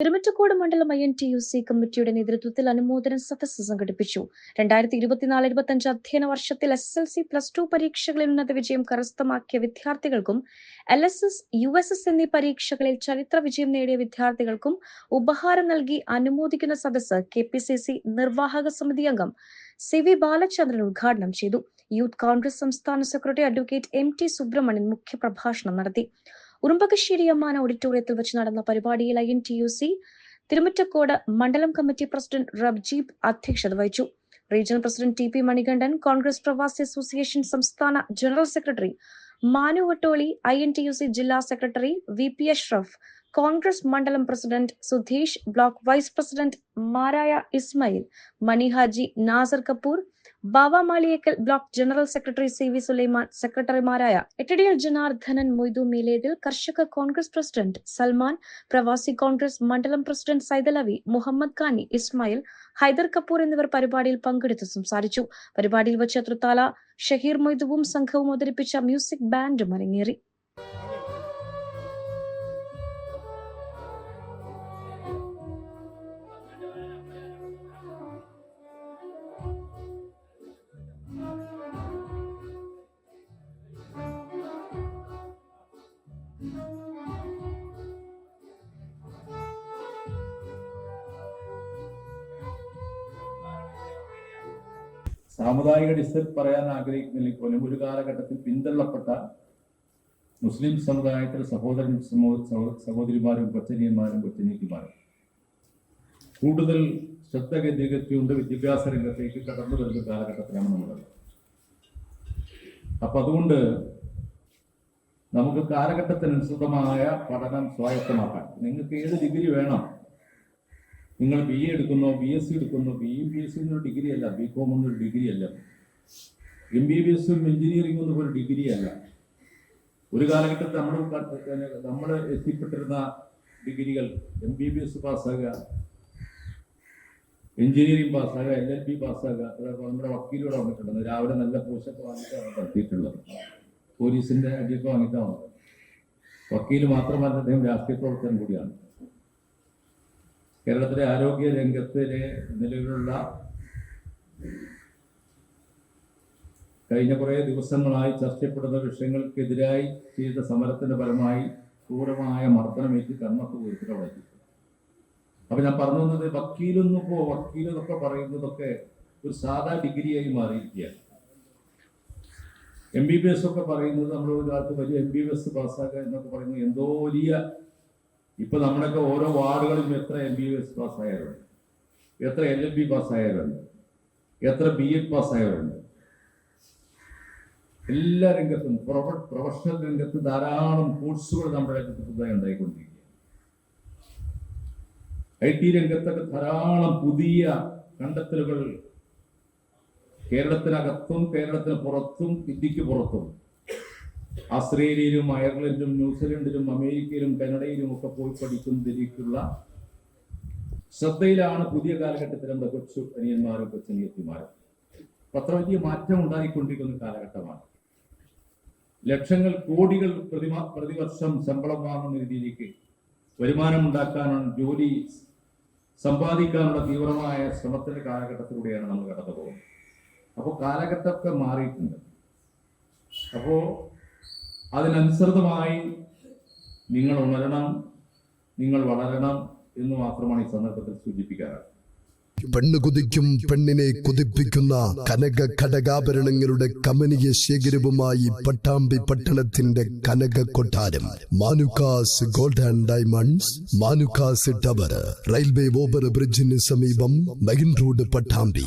തിരുമറ്റക്കോട് മണ്ഡലം I N T U C കമ്മിറ്റിയുടെ നേതൃത്വത്തിൽ അനുമോദന സദസ് സംഘടിപ്പിച്ചു. രണ്ടായിരത്തി ഇരുപത്തിനാല് ഇരുപത്തിയഞ്ച് അധ്യയന വർഷത്തിൽ S L C plus two പരീക്ഷകളിൽ ഉന്നത വിജയം കരസ്ഥമാക്കിയ വിദ്യാർത്ഥികൾക്കും L S S U S S എന്നീ പരീക്ഷകളിൽ ചരിത്ര വിജയം നേടിയ വിദ്യാർത്ഥികൾക്കും ഉപഹാരം നൽകി അനുമോദിക്കുന്ന സദസ് കെ പി സി സി നിർവാഹക സമിതി അംഗം സി വി ബാലചന്ദ്രൻ ഉദ്ഘാടനം ചെയ്തു. യൂത്ത് കോൺഗ്രസ് സംസ്ഥാന secretary advocate M T Subramanian മുഖ്യപ്രഭാഷണം നടത്തി. ഉറുമ്പകശ്ശേരി അമ്മാന ഓഡിറ്റോറിയത്തിൽ വെച്ച് നടന്ന പരിപാടിയിൽ I N T U C Thirumittakode മണ്ഡലം കമ്മിറ്റി പ്രസിഡന്റ് റബ്ജീബ് അധ്യക്ഷത വഹിച്ചു. Regional president T P Manikandan Congress പ്രവാസി അസോസിയേഷൻ സംസ്ഥാന general secretary Manu Vattoli I N T U C ജില്ലാ secretary V P Ashraf Congress മണ്ഡലം president Sudheesh block vice president മാരായ Ismail Mani Haji Nasar Kapoor Bava Maliyekkal block general secretary C V Sulaiman സെക്രട്ടറിമാരായ എട്ടടിയൽ ജനാർദ്ദനൻ മൊയ്തു മീലേതിൽ കർഷക Congress president Salman പ്രവാസി കോൺഗ്രസ് മണ്ഡലം president Saidalavi Muhammad Khani Ismail Hyder Kapoor എന്നിവർ പരിപാടിയിൽ പങ്കെടുത്ത് സംസാരിച്ചു. പരിപാടിയിൽ വെച്ച് തൃത്താല ഷഹീർ മൊയ്തുവും സംഘവും അവതരിപ്പിച്ച മ്യൂസിക് ബാൻഡും അരങ്ങേറി. സാമുദായിക ഡിസൽ പറയാൻ ആഗ്രഹിക്കുന്നില്ലെങ്കിൽ പോലും ഒരു കാലഘട്ടത്തിൽ പിന്തള്ളപ്പെട്ട മുസ്ലിം സമുദായത്തിലെ സഹോദരൻ സഹോദരിമാരും കൊച്ചനിയന്മാരും കൊച്ചനീത്തിമാരും. കൂടുതൽ ശ്രദ്ധ കേന്ദ്രീകരിച്ചുകൊണ്ട് വിദ്യാഭ്യാസ രംഗത്തേക്ക് കടന്നു വരുന്ന കാലഘട്ടത്തിലാണ് നമ്മൾ അപ്പൊ അതുകൊണ്ട് നമുക്ക് കാലഘട്ടത്തിനനുസൃതമായ പഠനം സ്വായത്തമാക്കാൻ നിങ്ങൾക്ക് ഏത് ഡിഗ്രി വേണം? നിങ്ങൾ ബി എ എടുക്കുന്നു ബി എസ് സി എടുക്കുന്നു. ബി ബി എസ് സി എന്നൊരു ഡിഗ്രി അല്ല. ബി കോം എന്നൊരു ഡിഗ്രി അല്ല. എം ബി ബി എസും എഞ്ചിനീയറിംഗ് ഒന്നും ഒരു ഡിഗ്രി അല്ല. ഒരു കാലഘട്ടത്തിൽ നമ്മൾ നമ്മൾ എത്തിപ്പെട്ടിരുന്ന ഡിഗ്രികൾ എം ബി ബി എസ് പാസ്സാകുക എഞ്ചിനീയറിംഗ് പാസ്സാകുക എൽ എൽ ബി പാസ്സാകുക നമ്മുടെ വക്കീലൂടെ വന്നിട്ടുണ്ട് രാവിലെ നല്ല പോഷൊക്കെ വാങ്ങിയിട്ടാണ് നടത്തിയിട്ടുള്ളത് പോലീസിന്റെ അടിയൊക്കെ വാങ്ങിയിട്ടാണ് വക്കീൽ മാത്രമല്ല അദ്ദേഹം രാഷ്ട്രീയ പ്രവർത്തനം കൂടിയാണ്. കേരളത്തിലെ ആരോഗ്യ രംഗത്തിലെ നിലവിലുള്ള കഴിഞ്ഞ കുറേ ദിവസങ്ങളായി ചർച്ചപ്പെടുന്ന വിഷയങ്ങൾക്കെതിരായി ചെയ്ത സമരത്തിന്റെ ഫലമായി ക്രൂരമായ മർദ്ദനമേറ്റ് കർമ്മത്ത് അവിടെ. അപ്പൊ ഞാൻ പറഞ്ഞു വന്നത് വക്കീലെന്നിപ്പോ വക്കീൽ എന്നൊക്കെ പറയുന്നതൊക്കെ ഒരു സാധാ ഡിഗ്രിയായി മാറിയിരിക്കുകയാണ്. എം ബി ബി എസ് ഒക്കെ പറയുന്നത് നമ്മൾ ഒരാൾക്ക് വലിയ എം ബി ബി എസ് പാസ്സാക്കുക എന്നൊക്കെ പറയുന്നത് എന്തോ വലിയ ഇപ്പൊ നമ്മുടെയൊക്കെ ഓരോ വാർഡുകളിലും എത്ര എം ബി എസ് പാസ്സായവരുണ്ട്. എത്ര എൽ എൽ ബി പാസ്സായവരുണ്ട്. എത്ര ബി എഡ് പാസ്സായവരുണ്ട്. എല്ലാ രംഗത്തും പ്രൊഫഷണൽ രംഗത്ത് ധാരാളം കോഴ്സുകൾ നമ്മുടെ രാജ്യത്ത് പുതുതായി ഉണ്ടായിക്കൊണ്ടിരിക്കുക ഐ ടി രംഗത്തൊക്കെ ധാരാളം പുതിയ കണ്ടെത്തലുകൾ കേരളത്തിനകത്തും കേരളത്തിന് പുറത്തും ഇന്ത്യയ്ക്ക് പുറത്തും ആസ്ട്രേലിയയിലും അയർലൻഡും ന്യൂസിലൻഡിലും അമേരിക്കയിലും കനഡയിലും ഒക്കെ പോയി പഠിക്കുന്നതിലേക്കുള്ള ശ്രദ്ധയിലാണ് പുതിയ കാലഘട്ടത്തിൽ നമ്മുടെ കൊച്ചു അനിയന്മാരും കൊച്ചനിയത്തിമാരും അത്ര വലിയ മാറ്റം ഉണ്ടായിക്കൊണ്ടിരിക്കുന്ന കാലഘട്ടമാണ്. ലക്ഷങ്ങൾ കോടികൾ പ്രതിമാ പ്രതിവർഷം ശമ്പളം വാങ്ങുന്ന രീതിയിലേക്ക് വരുമാനം ഉണ്ടാക്കാനാണ് ജോലി സമ്പാദിക്കാനുള്ള തീവ്രമായ ശ്രമത്തിന്റെ കാലഘട്ടത്തിലൂടെയാണ് നമ്മൾ കടന്നു പോകുന്നത് അപ്പോൾ കാലഘട്ടമൊക്കെ മാറിയിട്ടുണ്ട്. അപ്പോ അതിനനുസൃതമായി നിങ്ങൾ ഉണരണം നിങ്ങൾ വളരണം എന്ന് മാത്രമാണ് ഈ സന്ദർഭത്തിൽ സൂചിപ്പിക്കാറ്. പെണ്ണ് കുതിക്കും പെണ്ണിനെ കുതിപ്പിക്കുന്ന കനക ഘടകാഭരണങ്ങളുടെ കമനീയ ശേഖരവുമായി പട്ടാമ്പി പട്ടണത്തിന്റെ കനക കൊട്ടാരം. Manukkas gold and diamonds Manukkas tower railway over ബ്രിഡ്ജിന് സമീപം മെയിൻ റോഡ് പട്ടാമ്പി.